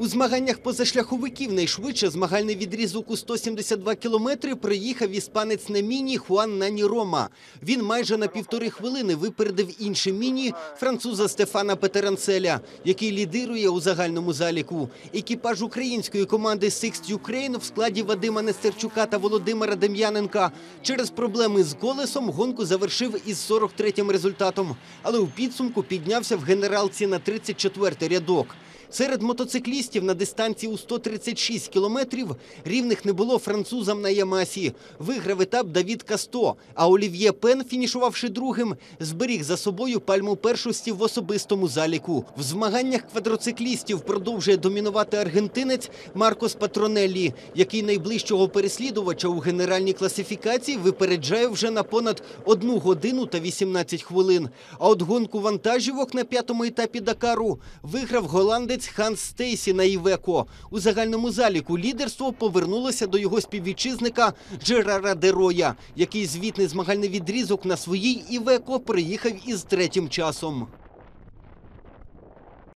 У змаганнях позашляховиків найшвидше змагальний відрізок у 172 кілометри приїхав іспанець на міні Хуан Нані Рома. Він майже на півтори хвилини випередив інше міні француза Стефана Петеранцеля, який лідирує у загальному заліку. Екіпаж української команди Sixt Ukraine в складі Вадима Нестерчука та Володимира Дем'яненка через проблеми з колесом гонку завершив із 43-м результатом, але у підсумку піднявся в генералці на 34-й рядок. Серед мотоциклістів на дистанції у 136 кілометрів рівних не було французам на Ямасі. Виграв етап Давід Касто, а Олів'є Пен, фінішувавши другим, зберіг за собою пальму першості в особистому заліку. В змаганнях квадроциклістів продовжує домінувати аргентинець Маркос Патронеллі, який найближчого переслідувача у генеральній класифікації випереджає вже на понад 1 годину та 18 хвилин. А от гонку вантажівок на п'ятому етапі Дакару виграв голландець Ханс Стейсі на Івеко. У загальному заліку лідерство повернулося до його співвітчизника Джерара Дероя, який звітний змагальний відрізок на своїй Івеко приїхав із третім часом.